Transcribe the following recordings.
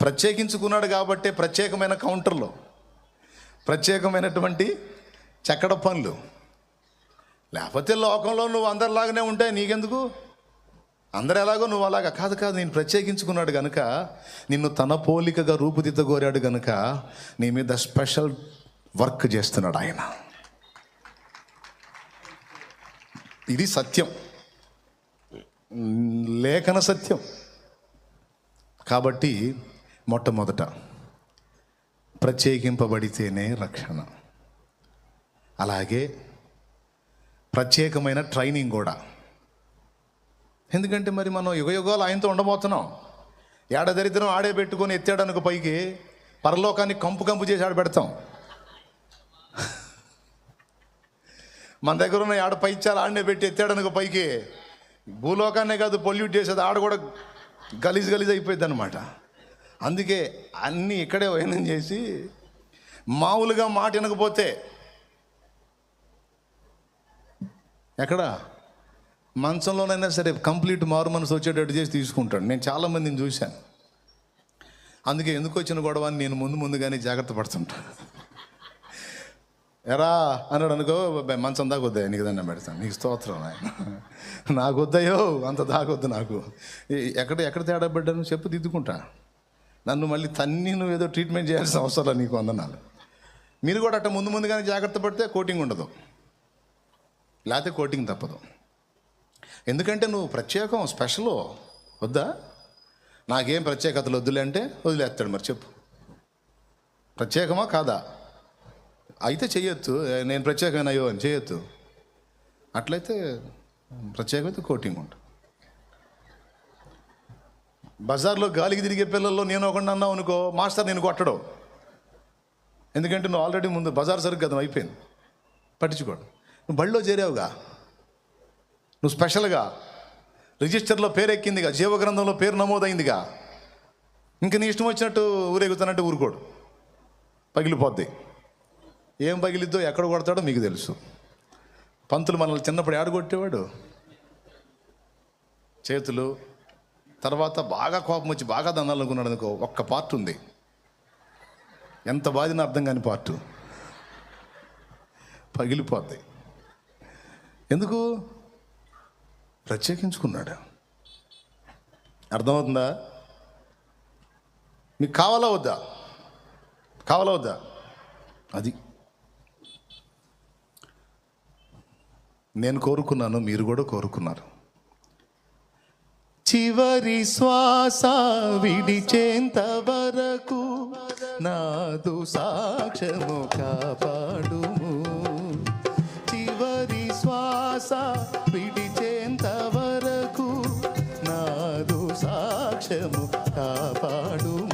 ప్రత్యేకించుకున్నాడు కాబట్టే ప్రత్యేకమైన కౌంటర్లో ప్రత్యేకమైనటువంటి చక్కడ పనులు లేకపోతే లోకంలో నువ్వు అందరిలాగానే ఉంటాయి నీకెందుకు? అందరు ఎలాగో నువ్వు అలాగా కాదు కాదు నేను ప్రత్యేకించుకున్నాడు గనుక నిన్ను తన పోలికగా రూపుదిద్దగోరాడు గనుక నీ మీద స్పెషల్ వర్క్ చేస్తున్నాడు ఆయన. ఇది సత్యం. లేఖన సత్యం. కాబట్టి మొట్టమొదట ప్రత్యేకింపబడితేనే రక్షణ. అలాగే ప్రత్యేకమైన ట్రైనింగ్ కూడా. ఎందుకంటే మరి మనం యుగయుగాలు ఆయనతో ఉండబోతున్నాం. ఏడ దరిద్రం ఆడే పెట్టుకొని ఎత్తాడనుక పైకి పరలోకాన్ని కంపు కంపు చేసి ఆడ పెడతాం. మన దగ్గర ఉన్న ఆడ పైచాలు ఆడనే పెట్టి ఎత్తాడనుక పైకి భూలోకాన్నే కాదు పొల్యూట్ చేసేది ఆడ కూడా గలీజ్ గలీజ్ అయిపోయింది అనమాట అందుకే అన్నీ ఇక్కడే వైనం చేసి మామూలుగా మాట వినకపోతే ఎక్కడ? మంచంలోనైనా సరే కంప్లీట్ మారు మనసు వచ్చేటట్టు చేసి తీసుకుంటాడు. నేను చాలామందిని చూశాను. అందుకే ఎందుకు వచ్చిన గొడవ అని నేను ముందు ముందుగానే జాగ్రత్త పడుతుంటా. ఎరా అన్నాడు అనుకో మంచం దాకా నీకు దండం పెడతాను. నీకు స్తోత్రం ఆయన నాకు వద్దయో అంత దాకొద్దు నాకు. ఎక్కడ ఎక్కడ తేడా పడ్డాను చెప్పు దిద్దుకుంటా. నన్ను మళ్ళీ తన్ని నువ్వు ఏదో ట్రీట్మెంట్ చేయాల్సిన అవసరం నీకు వందనాలు. మీరు కూడా అట్ట ముందు ముందుగానే జాగ్రత్త పడితే కోటింగ్ ఉండదు. లేకపోతే కోటింగ్ తప్పదు. ఎందుకంటే నువ్వు ప్రత్యేకం స్పెషల్ వద్దా? నాకేం ప్రత్యేకతలు వద్దులే అంటే వదిలేస్తాడు మరి చెప్పు. ప్రత్యేకమా కాదా? అయితే చేయొచ్చు నేను ప్రత్యేకమైన అయ్యో అని చేయొచ్చు అట్లయితే ప్రత్యేకమైతే కోటింగ్ ఉంటుంది. బజార్లో గాలికి తిరిగే పిల్లల్లో నేను ఒకటి అన్నావు అనుకో మాస్టర్ నేను కొట్టడం. ఎందుకంటే నువ్వు ఆల్రెడీ ముందు బజార్ సరుకు గతం అయిపోయింది. పట్టించుకోడు. నువ్వు బళ్ళో చేరావుగా. నువ్వు స్పెషల్గా రిజిస్టర్లో పేరు ఎక్కిందిగా జీవగ్రంథంలో పేరు నమోదైందిగా. ఇంక నీ ఇష్టం వచ్చినట్టు ఊరేగుతానంటే ఊరుకోడు. పగిలిపోద్ది. ఏం పగిలిద్దో ఎక్కడ కొడతాడో మీకు తెలుసు. పంతులు మనల్ని చిన్నప్పుడు ఆడగొట్టేవాడు చేతులు తర్వాత బాగా కోపం వచ్చి బాగా దందాలనుకున్నాడు అనుకో ఒక్క పార్ట్ ఉంది. ఎంత బాధిన అర్థం కాని పార్టు పగిలిపోద్ది. ఎందుకు? ప్రత్యేకించుకున్నాడు. అర్థమవుతుందా? మీకు కావాలా వద్దా? కావాలా వద్దా? అది. నేను కోరుకున్నాను మీరు కూడా కోరుకున్నారు. చివరి శ్వాస విడిచేంత వరకు నాదు సాక్ష్యము కాపాడుము. చివరి శ్వాస విడిచేంత వరకు నాదు సాక్ష్యము కాపాడుము.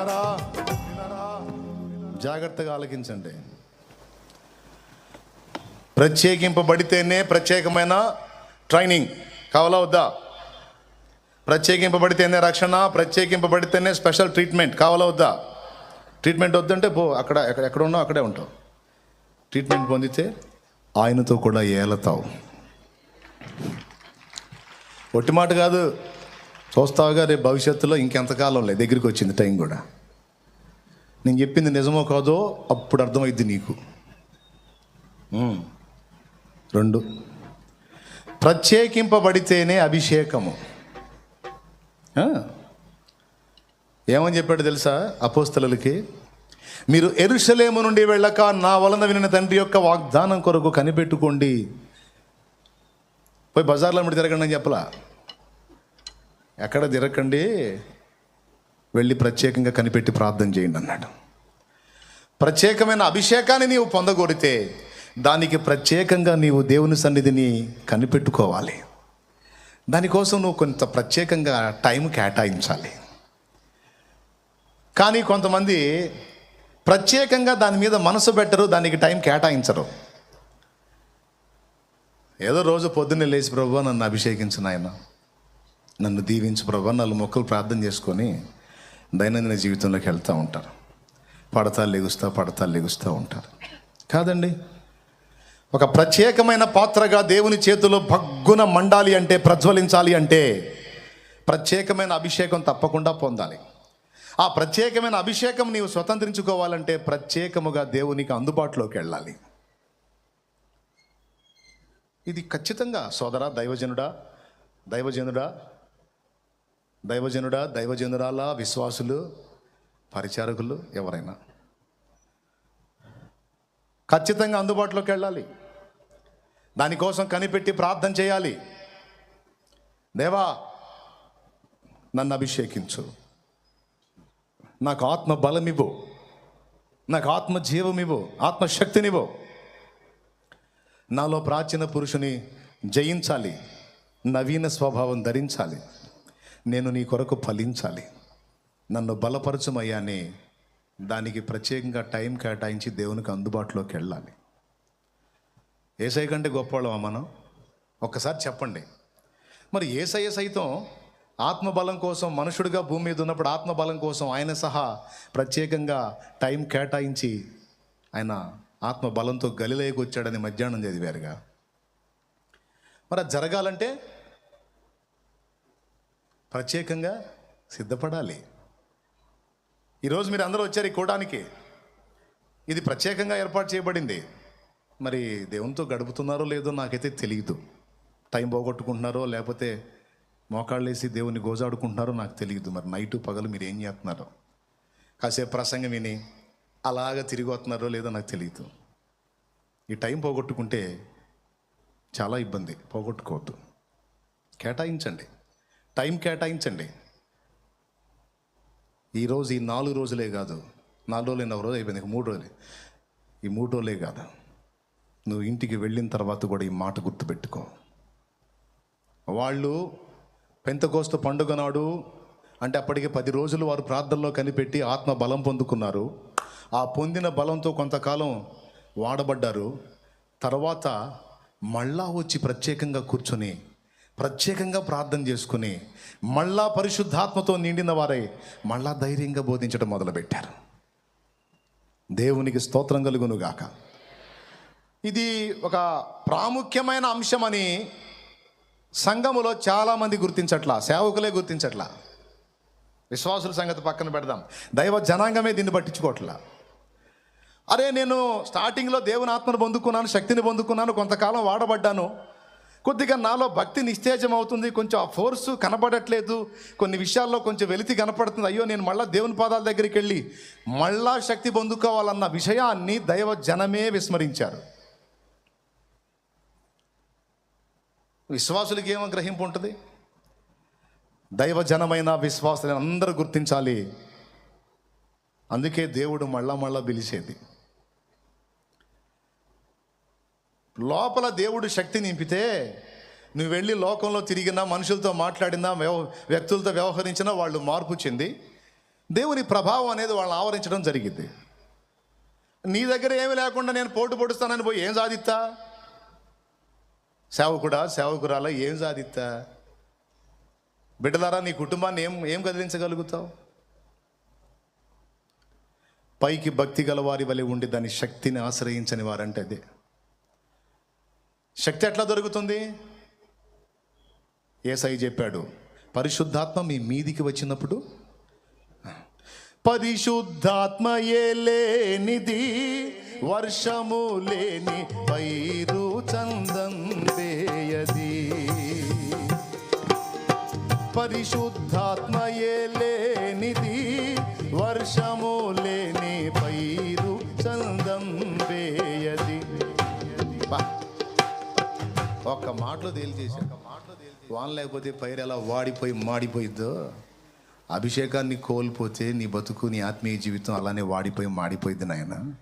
వినరా? జాగ్రత్తగా ఆలకించండి. ప్రత్యేకింపబడితేనే ప్రత్యేకమైన ట్రైనింగ్. కావాలా వద్దా? ప్రత్యేకింపబడితేనే రక్షణ ప్రత్యేకింపబడితేనే స్పెషల్ ట్రీట్మెంట్. కావాలా వద్దా? ట్రీట్మెంట్ వద్దంటే పో అక్కడ ఎక్కడ ఎక్కడ ఉన్నావు? అక్కడే ఉంటావు. ట్రీట్మెంట్ పొందితే ఆయనతో కూడా ఏలతావు. ఒట్టి మాట కాదు. చూస్తావుగా రేపు భవిష్యత్తులో ఇంకెంతకాలం లేదు. దగ్గరికి వచ్చింది టైం కూడా. నేను చెప్పింది నిజమో కాదో అప్పుడు అర్థమైద్ది నీకు. రెండు. ప్రత్యేకింపబడితేనే అభిషేకము. ఏమని చెప్పాడు తెలుసా అపోస్తలకి మీరు ఎరుషలేము నుండి వెళ్ళక నా వలన వినిన తండ్రి యొక్క వాగ్దానం కొరకు కనిపెట్టుకోండి. పోయి బజార్లో మీరు తిరగండి అని చెప్పలా? ఎక్కడ తిరగకండి వెళ్ళి ప్రత్యేకంగా కనిపెట్టి ప్రార్థన చేయండి అన్నాడు. ప్రత్యేకమైన అభిషేకాన్ని నీవు పొందగొడితే దానికి ప్రత్యేకంగా నీవు దేవుని సన్నిధిని కనిపెట్టుకోవాలి. దానికోసం నువ్వు కొంత ప్రత్యేకంగా టైం కేటాయించాలి. కానీ కొంతమంది ప్రత్యేకంగా దాని మీద మనసు పెట్టరు దానికి టైం కేటాయించరు. ఏదో రోజు పొద్దున్నే లేచి ప్రభు నన్ను అభిషేకించిన ఆయన నన్ను దీవించు ప్రభా నాలుగు మొక్కలు ప్రార్థన చేసుకొని దైనందిన జీవితంలోకి వెళ్తూ ఉంటారు. పడతా లెగుస్తూ పడతా లెగుస్తూ ఉంటారు. కాదండి ఒక ప్రత్యేకమైన పాత్రగా దేవుని చేతిలో భగ్గున మండాలి అంటే ప్రజ్వలించాలి అంటే ప్రత్యేకమైన అభిషేకం తప్పకుండా పొందాలి. ఆ ప్రత్యేకమైన అభిషేకం నీవు స్వతంత్రించుకోవాలంటే ప్రత్యేకముగా దేవునికి అందుబాటులోకి వెళ్ళాలి. ఇది ఖచ్చితంగా సోదరా దైవజనుడా దైవజనుడా దైవజనుడా దైవజనురాల విశ్వాసులు పరిచారకులు ఎవరైనా. ఖచ్చితంగా అందుబాటులోకి వెళ్ళాలి. దానికోసం కనిపెట్టి ప్రార్థన చేయాలి. దేవా నన్ను అభిషేకించు. నాకు ఆత్మ బలమివ్వు. నాకు ఆత్మ జీవమివ్వు. ఆత్మశక్తినివ్వు నాలో ప్రాచీన పురుషుని జయించాలి. నవీన స్వభావం ధరించాలి. నేను నీ కొరకు ఫలించాలి. నన్ను బలపరచుమయ్యాని దానికి ప్రత్యేకంగా టైం కేటాయించి దేవునికి అందుబాటులోకి వెళ్ళాలి. ఏసై కంటే గొప్పవాళ్ళమా మనం? ఒక్కసారి చెప్పండి. మరి ఏసయ్య సైతం ఆత్మబలం కోసం మనుషుడిగా భూమి మీద ఉన్నప్పుడు ఆత్మబలం కోసం ఆయన సహా ప్రత్యేకంగా టైం కేటాయించి ఆయన ఆత్మబలంతో గలిలేకి వచ్చాడని మధ్యాహ్నం చదివారుగా. మరి అది జరగాలంటే ప్రత్యేకంగా సిద్ధపడాలి. ఈరోజు మీరు అందరూ వచ్చారు ఈ కూడానికి ఇది ప్రత్యేకంగా ఏర్పాటు చేయబడింది. మరి దేవునితో గడుపుతున్నారో లేదో నాకైతే తెలియదు టైం పోగొట్టుకుంటున్నారో లేకపోతే మోకాళ్ళేసి దేవుని గోజాడుకుంటున్నారో నాకు తెలియదు మరి నైటు పగలు మీరు ఏం చేస్తున్నారో? కాసేపు ప్రసంగం విని అలాగ తిరిగి వస్తున్నారో లేదో నాకు తెలియదు ఈ టైం పోగొట్టుకుంటే చాలా ఇబ్బంది. పోగొట్టుకోవద్దు. కేటాయించండి. టైం కేటాయించండి. ఈరోజు ఈ నాలుగు రోజులే కాదు. నాలుగు రోజులు ఒక రోజు అయిపోయింది. మూడు రోజులే. ఈ మూడు రోజులే కాదు. నువ్వు ఇంటికి వెళ్ళిన తర్వాత కూడా ఈ మాట గుర్తుపెట్టుకో. వాళ్ళు పెంతకోస్తు పండుగ నాడు అంటే అప్పటికి పది రోజులు వారు ప్రార్థనలో కనిపెట్టి ఆత్మ బలం పొందుకున్నారు. ఆ పొందిన బలంతో కొంతకాలం వాడబడ్డారు. తర్వాత మళ్ళా వచ్చి ప్రత్యేకంగా కూర్చొని ప్రత్యేకంగా ప్రార్థన చేసుకుని మళ్ళా పరిశుద్ధాత్మతో నిండిన వారై మళ్ళా ధైర్యంగా బోధించడం మొదలుపెట్టారు. దేవునికి స్తోత్రం కలుగునుగాక. ఇది ఒక ప్రాముఖ్యమైన అంశమని సంఘములో చాలామంది గుర్తించట్లా సేవకులే గుర్తించట్లా. విశ్వాసుల సంగతి పక్కన పెడదాం. దైవ జనాంగమే దీన్ని పట్టించుకోవట్లా. అరే నేను స్టార్టింగ్లో దేవుని ఆత్మను పొందుకున్నాను శక్తిని పొందుకున్నాను కొంతకాలం వాడబడ్డాను. కొద్దిగా నాలో భక్తి నిస్తేజం అవుతుంది కొంచెం ఆ ఫోర్స్ కనపడట్లేదు కొన్ని విషయాల్లో కొంచెం వెలితి కనపడుతుంది. అయ్యో నేను మళ్ళా దేవుని పాదాల దగ్గరికి వెళ్ళి మళ్ళా శక్తి పొందుకోవాలన్న విషయాన్ని దైవ జనమే విస్మరించారు. విశ్వాసులకి ఏమో గ్రహింపు ఉంటుంది. దైవ జనమైన విశ్వాసులను అందరూ గుర్తించాలి. అందుకే దేవుడు మళ్ళా మళ్ళా పిలిచేది. లోపల దేవుడు శక్తి నింపితే నువ్వు వెళ్ళి లోకంలో తిరిగినా మనుషులతో మాట్లాడినా వ్యవ వ్యక్తులతో వ్యవహరించినా వాళ్ళు మార్పు చెంది దేవుని ప్రభావం అనేది వాళ్ళని ఆవరించడం జరిగింది. నీ దగ్గర ఏమి లేకుండా నేను పోటు పొడుస్తానని పోయి ఏం సాధిస్తా? సేవకుడా సేవకురాలా ఏం సాధిస్తా? బిడ్డలారా నీ కుటుంబాన్ని ఏం ఏం కదిలించగలుగుతావు? పైకి భక్తి గల వారి వలె ఉండి దాని శక్తిని ఆశ్రయించని వారంటే అదే. శక్తి ఎట్లా దొరుకుతుంది? ఏసై చెప్పాడు పరిశుద్ధాత్మ మీ మీదికి వచ్చినప్పుడు పరిశుద్ధాత్మయే లేనిది వర్షము లేని పైరు చందం వేయది. ఏ లేనిది వర్షము మాటలో తేల్చేశాడు వాన్ లేకపోతే పైరు ఎలా వాడిపోయి మాడిపోయిద్దో? అభిషేకాన్ని కోల్పోతే నీ బతుకు నీ ఆత్మీయ జీవితం అలానే వాడిపోయి మాడిపోయింది నాయన.